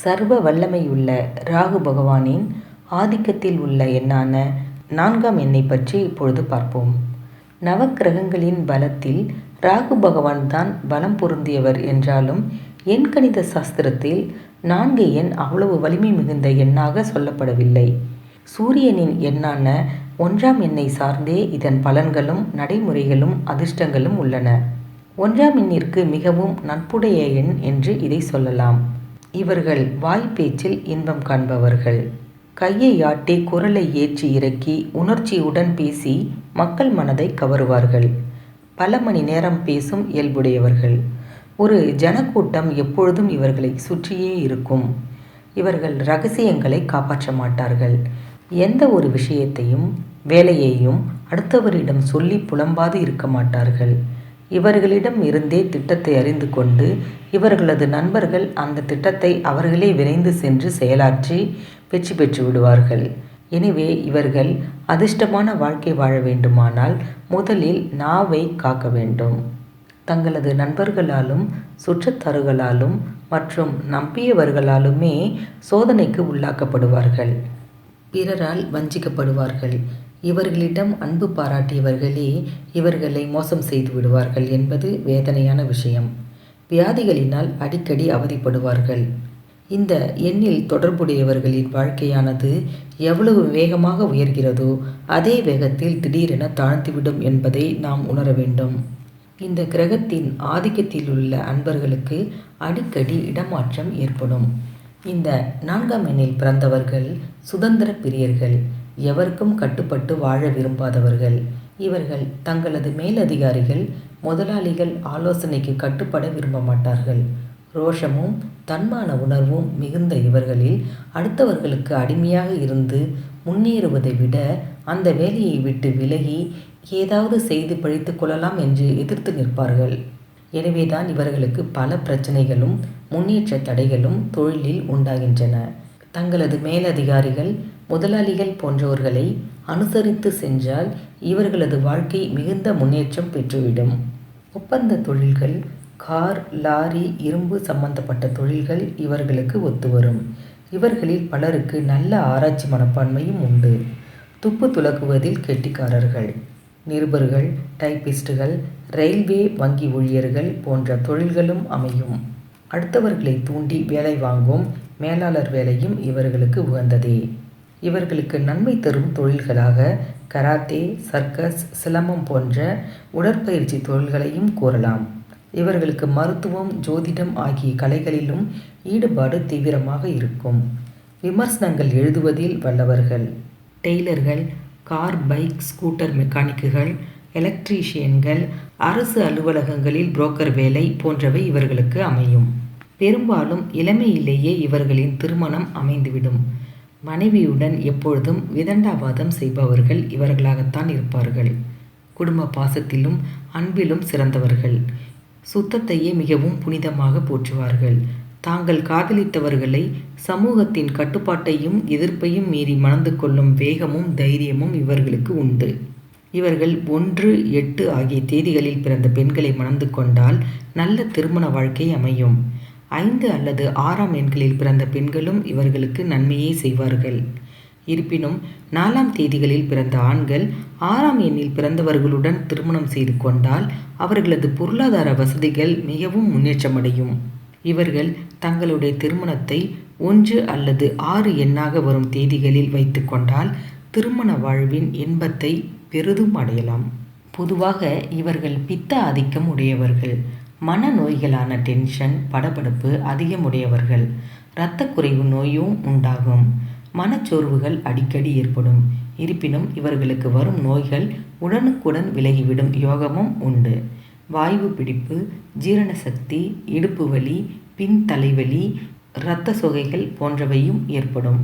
சர்வ வல்லமையுள்ள ராகு பகவானின் ஆதிக்கத்தில் உள்ள எண்ணான நான்காம் எண்ணை பற்றி இப்பொழுது பார்ப்போம். நவக்கிரகங்களின் பலத்தில் ராகு பகவான் தான் பலம் பொருந்தியவர் என்றாலும் எண்கணித சாஸ்திரத்தில் நான்கு எண் அவ்வளவு வலிமை மிகுந்த எண்ணாக சொல்லப்படவில்லை. சூரியனின் எண்ணான ஒன்றாம் எண்ணை சார்ந்தே இதன் பலன்களும் நடைமுறைகளும் அதிர்ஷ்டங்களும் உள்ளன. ஒன்றாம் எண்ணிற்கு மிகவும் நட்புடைய எண் என்று இதை சொல்லலாம். இவர்கள் வாய்ப்பேச்சில் இன்பம் காண்பவர்கள். கையை ஆட்டி குரலை ஏற்றி இறக்கி உணர்ச்சியுடன் பேசி மக்கள் மனதை கவருவார்கள். பல மணி நேரம் பேசும் இயல்புடையவர்கள். ஒரு ஜனக்கூட்டம் எப்பொழுதும் இவர்களை சுற்றியே இருக்கும். இவர்கள் ரகசியங்களை காப்பாற்ற மாட்டார்கள். எந்த ஒரு விஷயத்தையும் வேலையையும் அடுத்தவரிடம் சொல்லி புலம்பாது இருக்க மாட்டார்கள். இவர்களிடம் இருந்தே திட்டத்தை அறிந்து கொண்டு இவர்களது நண்பர்கள் அந்த திட்டத்தை அவர்களே விரைந்து சென்று செயலாற்றி வெற்றி பெற்று விடுவார்கள். எனவே இவர்கள் அதிர்ஷ்டமான வாழ்க்கை வாழ வேண்டுமானால் முதலில் நாவை காக்க வேண்டும். தங்களது நண்பர்களாலும் சுற்றத்தாறுகளாலும் மற்றும் நம்பியவர்களாலுமே சோதனைக்கு உள்ளாக்கப்படுவார்கள். பிறரால் வஞ்சிக்கப்படுவார்கள். இவர்களிடம் அன்பு பாராட்டியவர்களே இவர்களை மோசம் செய்து விடுவார்கள் என்பது வேதனையான விஷயம். வியாதிகளினால் அடிக்கடி அவதிப்படுவார்கள். இந்த எண்ணில் தொடர்புடையவர்களின் வாழ்க்கையானது எவ்வளவு வேகமாக உயர்கிறதோ அதே வேகத்தில் திடீரென தாழ்ந்துவிடும் என்பதை நாம் உணர வேண்டும். இந்த கிரகத்தின் ஆதிக்கத்தில் உள்ள அன்பர்களுக்கு அடிக்கடி இடமாற்றம் ஏற்படும். இந்த நான்காம் எண்ணில் பிறந்தவர்கள் சுதந்திர பிரியர்கள். எவருக்கும் கட்டுப்பட்டு வாழ விரும்பாதவர்கள். இவர்கள் தங்களது மேலதிகாரிகள் முதலாளிகள் ஆலோசனைக்கு கட்டுப்பட விரும்ப மாட்டார்கள். ரோஷமும் தன்மான உணர்வும் மிகுந்த இவர்களில் அடுத்தவர்களுக்கு அடிமையாக இருந்து முன்னேறுவதை விட அந்த வேலையை விட்டு விலகி ஏதாவது செய்து பழித்து கொள்ளலாம் என்று எதிர்த்து நிற்பார்கள். எனவேதான் இவர்களுக்கு பல பிரச்சனைகளும் முன்னேற்ற தடைகளும் தொழிலில் உண்டாகின்றன. தங்களது மேலதிகாரிகள் முதலாளிகள் போன்றவர்களை அனுசரித்து சென்றால் இவர்களது வாழ்க்கை மிகுந்த முன்னேற்றம் பெற்றுவிடும். ஒப்பந்த தொழில்கள் கார் லாரி இரும்பு சம்பந்தப்பட்ட தொழில்கள் இவர்களுக்கு ஒத்துவரும். இவர்களில் பலருக்கு நல்ல ஆராய்ச்சி மனப்பான்மையும் உண்டு. துப்பு துலக்குவதில் கெட்டிக்காரர்கள் நிருபர்கள் டைப்பிஸ்டுகள் ரயில்வே வங்கி ஊழியர்கள் போன்ற தொழில்களும் அமையும். அடுத்தவர்களை தூண்டி வேலை வாங்கும் மேலாளர் வேலையும் இவர்களுக்கு உகந்ததே. இவர்களுக்கு நன்மை தரும் தொழில்களாக கராத்தே சர்க்கஸ் சிலம்பம் போன்ற உடற்பயிற்சி தொழில்களையும் கூறலாம். இவர்களுக்கு மருத்துவம் ஜோதிடம் ஆகிய கலைகளிலும் ஈடுபாடு தீவிரமாக இருக்கும். விமர்சனங்கள் எழுதுவதில் வல்லவர்கள். டெய்லர்கள் கார் பைக் ஸ்கூட்டர் மெக்கானிக்குகள் எலக்ட்ரீஷியன்கள் அரசு அலுவலகங்களில் புரோக்கர் வேலை போன்றவை இவர்களுக்கு அமையும். பெரும்பாலும் இளமையிலேயே இவர்களின் திருமணம் அமைந்துவிடும். மனைவியுடன் எப்பொழுதும் விதண்டாவாதம் செய்பவர்கள் இவர்களாகத்தான் இருப்பார்கள். குடும்ப பாசத்திலும் அன்பிலும் சிறந்தவர்கள். சுத்தத்தையே மிகவும் புனிதமாக போற்றுவார்கள். தாங்கள் காதலித்தவர்களை சமூகத்தின் கட்டுப்பாட்டையும் எதிர்ப்பையும் மீறி மணந்து கொள்ளும் வேகமும் தைரியமும் இவர்களுக்கு உண்டு. இவர்கள் ஒன்று எட்டு ஆகிய தேதிகளில் பிறந்த பெண்களை மணந்து கொண்டால் நல்ல திருமண வாழ்க்கை அமையும். ஐந்து அல்லது ஆறாம் எண்களில் பிறந்த பெண்களும் இவர்களுக்கு நன்மையே செய்வார்கள். இருப்பினும் நாலாம் தேதிகளில் பிறந்த ஆண்கள் ஆறாம் எண்ணில் பிறந்தவர்களுடன் திருமணம் செய்து கொண்டால் அவர்களது பொருளாதார வசதிகள் மிகவும் முன்னேற்றமடையும். இவர்கள் தங்களுடைய திருமணத்தை ஒன்று அல்லது ஆறு எண்ணாக வரும் தேதிகளில் வைத்து கொண்டால் திருமண வாழ்வின் இன்பத்தை பெரிதும் அடையலாம். பொதுவாக இவர்கள் பித்த ஆதிக்கம் உடையவர்கள். மனநோய்களான டென்ஷன் படபடப்பு அதிகமுடையவர்கள். இரத்த குறைவு நோயும் உண்டாகும். மனச்சோர்வுகள் அடிக்கடி ஏற்படும். இருப்பினும் இவர்களுக்கு வரும் நோய்கள் உடனுக்குடன் விலகிவிடும் யோகமும் உண்டு. வாய்வு பிடிப்பு ஜீரண சக்தி இடுப்பு வலி பின் தலைவலி இரத்த சொகைகள் போன்றவையும் ஏற்படும்.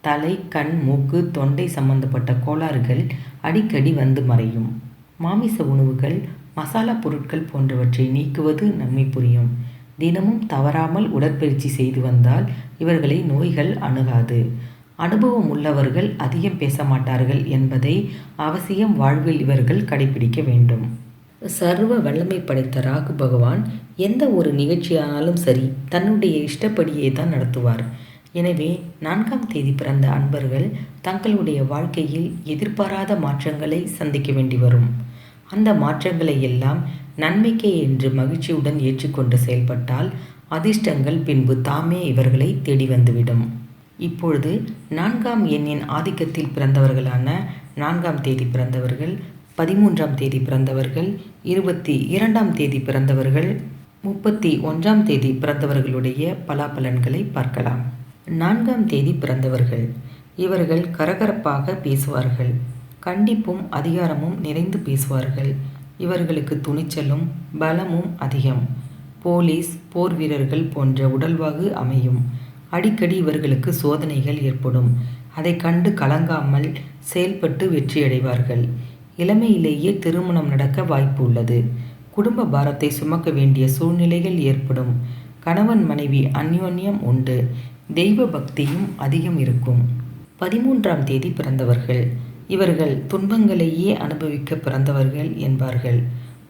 தலை கண் மூக்கு தொண்டை சம்பந்தப்பட்ட கோளாறுகள் அடிக்கடி வந்து மறையும். மாமிச உணவுகள் மசாலா பொருட்கள் போன்றவற்றை நீக்குவது நன்மை புரியும். தினமும் தவறாமல் உடற்பயிற்சி செய்து வந்தால் இவர்களை நோய்கள் அணுகாது. அனுபவம் உள்ளவர்கள் அதிகம் பேச மாட்டார்கள் என்பதை அவசியம் வாழ்வில் இவர்கள் கடைபிடிக்க வேண்டும். சர்வ வல்லமை படைத்த ராகு பகவான் எந்த ஒரு நிகழ்ச்சியானாலும் சரி தன்னுடைய இஷ்டப்படியே தான் நடத்துவார். எனவே நான்காம் தேதி பிறந்த அன்பர்கள் தங்களுடைய வாழ்க்கையில் எதிர்பாராத மாற்றங்களை சந்திக்க வேண்டி வரும். அந்த மாற்றங்களை எல்லாம் நன்மைக்கே என்று மகிழ்ச்சியுடன் ஏற்றுக்கொண்டு செயல்பட்டால் அதிர்ஷ்டங்கள் பின்பு தாமே இவர்களை தேடி வந்துவிடும். இப்பொழுது நான்காம் எண்ணின் ஆதிக்கத்தில் பிறந்தவர்களான நான்காம் தேதி பிறந்தவர்கள் பதிமூன்றாம் தேதி பிறந்தவர்கள் இருபத்தி இரண்டாம் தேதி பிறந்தவர்கள் முப்பத்தி ஒன்றாம் தேதி பிறந்தவர்களுடைய பலாபலன்களை பார்க்கலாம். நான்காம் தேதி பிறந்தவர்கள். இவர்கள் கரகரப்பாக பேசுவார்கள். கண்டிப்பும் அதிகாரமும் நிறைந்து பேசுவார்கள். இவர்களுக்கு துணிச்சலும் பலமும் அதிகம். போலீஸ் போர் வீரர்கள் போன்ற உடல்வாகு அமையும். அடிக்கடி இவர்களுக்கு சோதனைகள் ஏற்படும். அதை கண்டு கலங்காமல் செயல்பட்டு வெற்றியடைவார்கள். இளமையிலேயே திருமணம் நடக்க வாய்ப்பு உள்ளது. குடும்ப பாரத்தை சுமக்க வேண்டிய சூழ்நிலைகள் ஏற்படும். கணவன் மனைவி அந்யோன்யம் உண்டு. தெய்வ பக்தியும் அதிகம் இருக்கும். பதிமூன்றாம் தேதி பிறந்தவர்கள். இவர்கள் துன்பங்களையே அனுபவிக்க பிறந்தவர்கள் என்பார்கள்.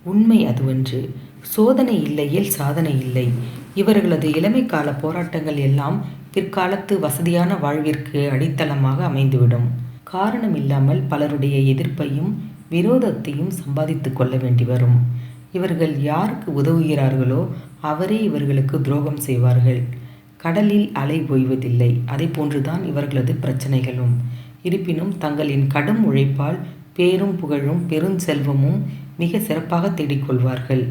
உண்மை அதுவன்று. சோதனை இல்லையில் சாதனை இல்லை. இவர்களது இளமை கால போராட்டங்கள் எல்லாம் பிற்காலத்து வசதியான வாழ்விற்கு அடித்தளமாக அமைந்துவிடும். காரணம் இல்லாமல் பலருடைய எதிர்ப்பையும் விரோதத்தையும் சம்பாதித்து கொள்ள வேண்டி வரும். இவர்கள் யாருக்கு உதவுகிறார்களோ அவரே இவர்களுக்கு துரோகம் செய்வார்கள். கடலில் அலை ஓய்வதில்லை. அதை போன்றுதான் இவர்களது பிரச்சனைகளும். இருப்பினும் தங்களின் கடும் உழைப்பால் பேரும் புகழும் பெருஞ்செல்வமும் மிக சிறப்பாக தேடிக்கொள்வார்கள்.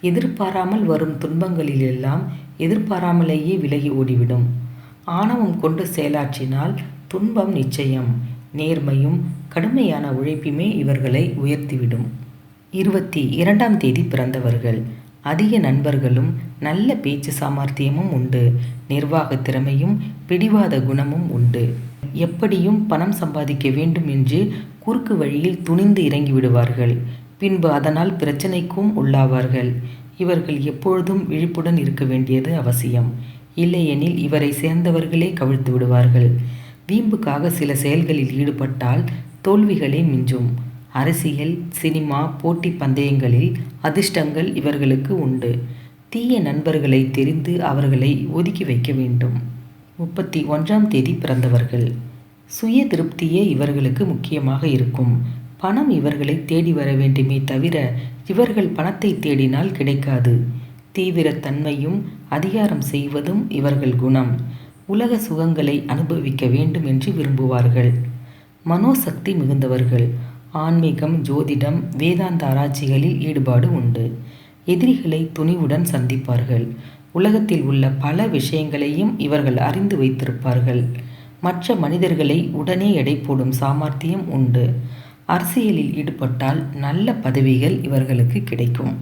எதிர்பாராமல் வரும் துன்பங்களிலெல்லாம் எதிர்பாராமலேயே விலகி ஓடிவிடும். ஆணவம் கொண்டு செயலாற்றினால் துன்பம் நிச்சயம். நேர்மையும் கடுமையான உழைப்புமே இவர்களை உயர்த்திவிடும். இருபத்தி இரண்டாம் தேதி பிறந்தவர்கள். அதிக நண்பர்களும் நல்ல பேச்சு சாமர்த்தியமும் உண்டு. நிர்வாக திறமையும் பிடிவாத குணமும் உண்டு. எப்படியும் பணம் சம்பாதிக்க வேண்டும் என்று குறுக்கு வழியில் துணிந்து இறங்கி விடுவார்கள். பின்பு அதனால் பிரச்சனைக்கும் உள்ளாவார்கள். இவர்கள் எப்பொழுதும் விழிப்புடன் இருக்க வேண்டியது அவசியம். இல்லையெனில் இவரை சேர்ந்தவர்களே கவிழ்த்து விடுவார்கள். வீம்புக்காக சில செயல்களில் ஈடுபட்டால் தோல்விகளே மிஞ்சும். அரசியல் சினிமா போட்டி பந்தயங்களில் அதிர்ஷ்டங்கள் இவர்களுக்கு உண்டு. தீய நண்பர்களை தெரிந்து அவர்களை ஒதுக்கி வைக்க வேண்டும். முப்பத்தி ஒன்றாம் தேதி பிறந்தவர்கள். சுய திருப்தியே இவர்களுக்கு முக்கியமாக இருக்கும். பணம் இவர்களை தேடி வர வேண்டுமே தவிர இவர்கள் பணத்தை தேடினால் கிடைக்காது. தீவிரத்தன்மையும் அதிகாரம் செய்வதும் இவர்கள் குணம். உலக சுகங்களை அனுபவிக்க வேண்டும் என்று விரும்புவார்கள். மனோசக்தி மிகுந்தவர்கள். ஆன்மீகம் ஜோதிடம் வேதாந்த ஆராய்ச்சிகளில் ஈடுபாடு உண்டு. எதிரிகளை துணிவுடன் சந்திப்பார்கள். உலகத்தில் உள்ள பல விஷயங்களையும் இவர்கள் அறிந்து வைத்திருப்பார்கள். மற்ற மனிதர்களை உடனே எடை போடும் சாமர்த்தியம் உண்டு. அரசியலில் ஈடுபட்டால் நல்ல பதவிகள் இவர்களுக்கு கிடைக்கும்.